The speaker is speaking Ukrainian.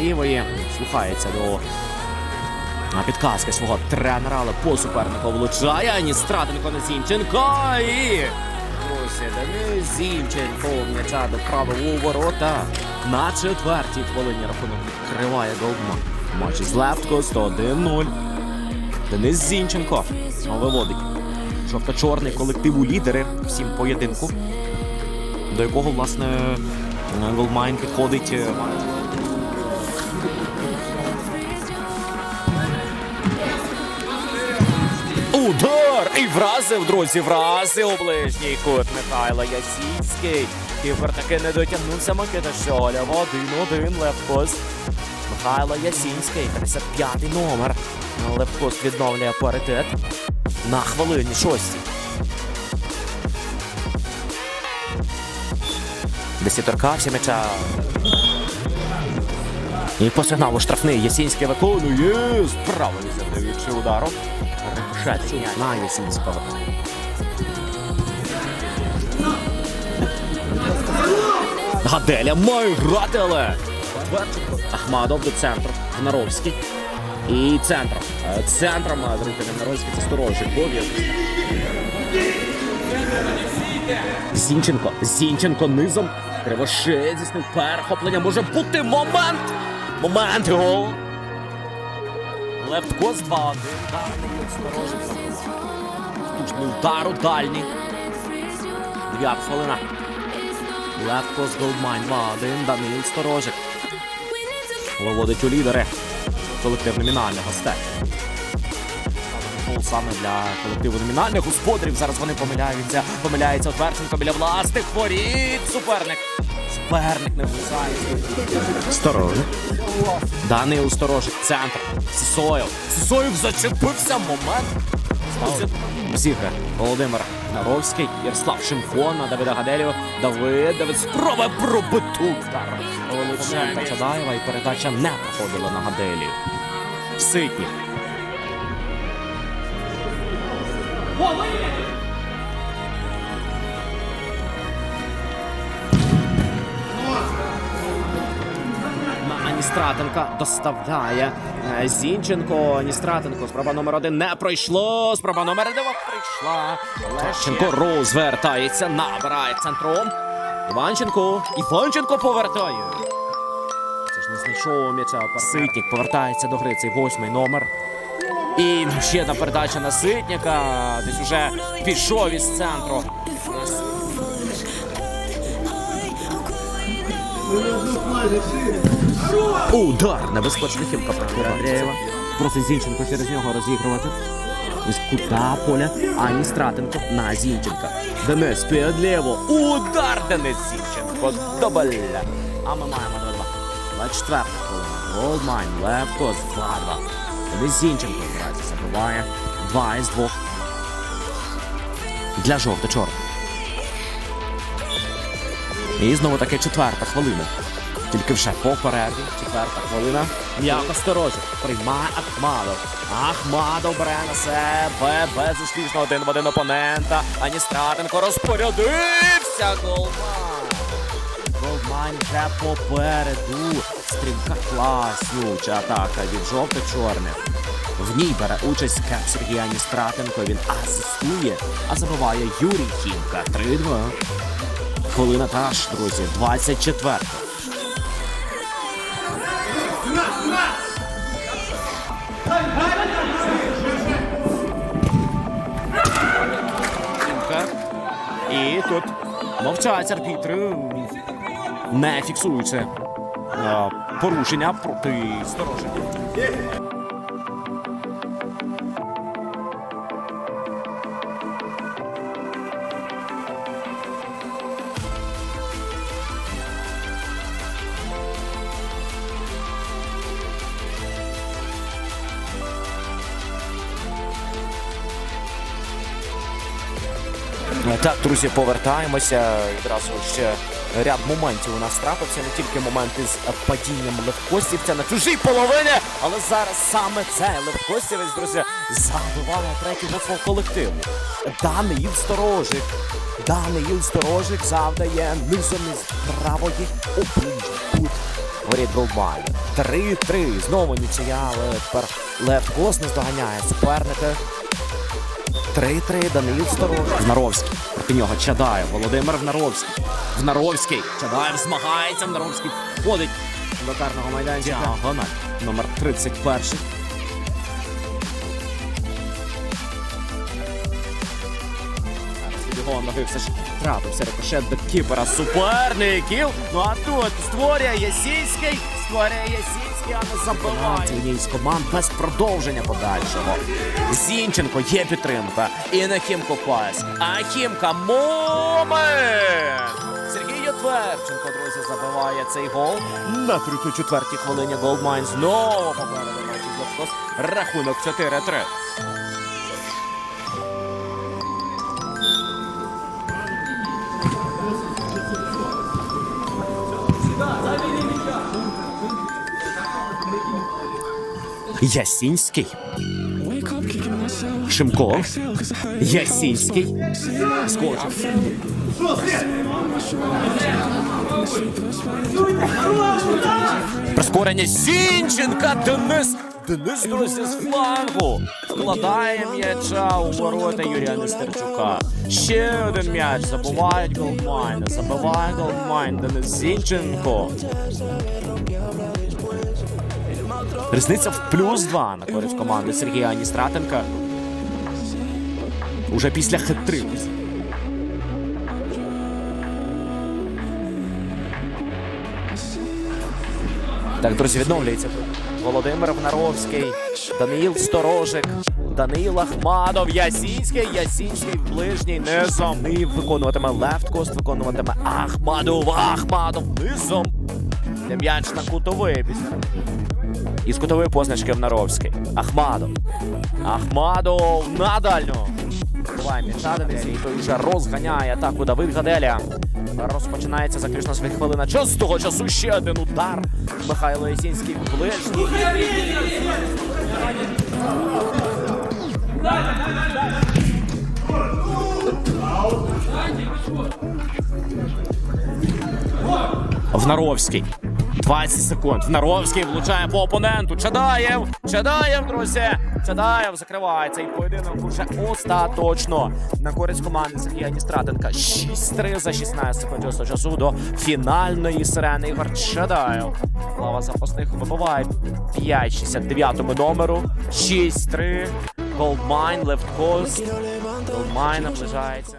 лівої. Слухається до підказки свого тренера, але по супернику влучає. Ані Страденко на Зінченко. І друзі, Денис Зінченко м'яча до правого ворота. На четвертій хвилині рахунок відкриває голма. Матч з Левтко 101-0. Денис Зінченко виводить жовто-чорний колектив у лідери всім поєдинку, до якого, власне, Голмайн підходить. Удар! І вразив, друзі, вразив ближній кут Михайла Ясінський. Кіпер таки не дотягнувся Микита Шоля. Один-один Левкос. Михайло Ясінський, 55-й номер. Левкос відновлює паритет на хвилині шостій. Десь торкався м'яча. І по сигналу штрафний Ясінський виконує. Справа завдаючи удару. Рикошет на Ясінського. Гаделя має грати, але Ахмадов до центру. Наровський. І центром. Е, Центром е, друзі, не Наровський це сторожий. Бов'яз. Зінченко. Зінченко низом. Кривошеє здійснив перехоплення. Може бути момент. Момент гол. Лефт Кост 2-1. Дальний сторожий. Штучний удар у дальній. Дев'ята хвилина. Лефт Кост Голдмайн 2-1. Данил Сторожик. Виводить у лідери. Колектив номінальних гостей. Саме для колективу номінальних господарів. Зараз вони помиляються. Помиляється Отверченко біля власних воріт. Суперник. Суперник не влізає. Сторожик. Данил Сторожик. Центр. Сісоєв. Сісоєв зачепився. Момент. Зігре. Володимир Наровський. Ярослав Шимко на Давида Гаделію. Давид. Давид спроба пробиту. удар. Чадаєва і передача не проходила на Гаделію. Ситні. Аністратенка доставляє е, Зінченко. Аністратенко. Спроба номер один не пройшло. Спроба номер два прийшла. Лещенко розвертається, набирає центром. Іванченко. Іванченко повертає. Це ж не знайшов м'яча. Ситник повертається до гри. Цей восьмий номер. І ще одна передача на Ситника. Десь уже пішов із центру. Удар! Небезпечна хілка проти. Просить Зінченко через нього розігрувати. Із кута поля Ані Стратенко на Зінченка. Денис під ліво. Удар Денис Зінченко. Добаля. А ми маємо 2-2. 24 хвилина. Голдмайн, Левкос, 2-2. Денис Зінченко грається, забиває. Два із двох. Для жовто-чорних. І знову таки четверта хвилина. Тільки вже по перерві. Четверта хвилина. М'яко сторожик. Приймає Ахмадов. Ахмадов бере на себе безуспішно один в один опонента. Аністратенко розпорядився. Голман. Голман вже попереду. Стрімка класнюча атака від жовто-чорних. В ній бере участь кеп Сергій Аністратенко. Він асистує, а забиває Юрій Хімка. 3-2. Хвилина таж, друзі, 24. І тут мовчать арбітри, не фіксуючи е, порушення проти стороження. Так, друзі, повертаємося. Відразу ще ряд моментів у нас трапився. Не тільки момент із е, падінням легкостівця на чужій половині, але зараз саме цей легкостівець, друзі, забивав на третього свого колективу. Даний Сторожик. Даний Сторожик завдає низом із правої кут воріт Голдмайн. 3-3. Знову нічия, але тепер Лев Кос не здоганяє суперника. 3-3. Даниїл Сторож. Внаровський. Проти нього Чадаєв. Володимир Внаровський. Внаровський. Чадаєв змагається. Внаровський входить до карного майданчика. Діагональ. Номер 31. Бігом ноги все ж трапився рикошет до кіпера суперників. Ну а тут створює Ясінський, створює Ясінський, а не забиває. Однієї з команд без продовження подальшого. Зінченко є підтримка. І на Хімко пас. А Хімка момент! Сергій Ятверченко, друзі, забиває цей гол. На 34-й хвилині Голдмайн знову попереду матчі. Рахунок 4-3. Ясінський. Шимко. Ясінський. Скочив. Прискорення Зінченка. Денис. Денис, друзі, з флангу. Вкладає м'яча у ворота Юрія Нестерчука. Ще один м'яч. Забувають голмайн. Забиває голмайн. Денис Зінченко. Різниця в плюс два на користь команди Сергія Аністратенка. Уже після хитрив. Так, друзі, відновлюється. Володимир Внаровський, Даниїл Сторожик, Даниїл Ахмадов, Ясінський, Ясінський в ближній низом. І виконуватиме лефткост, виконуватиме Ахмадов, Ахмадов низом. Де м'яч на кутовий після. Із кутової позначки Внаровський. Ахмадов. Ахмадов на дальню. Буває і той вже розганяє атаку Давид Гаделя. Розпочинається заключна своїх хвилина. Час з того часу ще один удар. Михайло Ясінський в ближній. Внаровський. 20 секунд. Внаровський влучає по опоненту. Чадаєв. Чадаєв, друзі. Чадаєв закриває цей поєдинок уже остаточно. На користь команди Сергія Дістратенка. 6-3 за 16 секунд цього часу до фінальної сирени Ігор Чадаєв. Лава запасних вибиває 5-69 номеру. 6-3. Голдмайн, лефткост. Голдмайн наближається.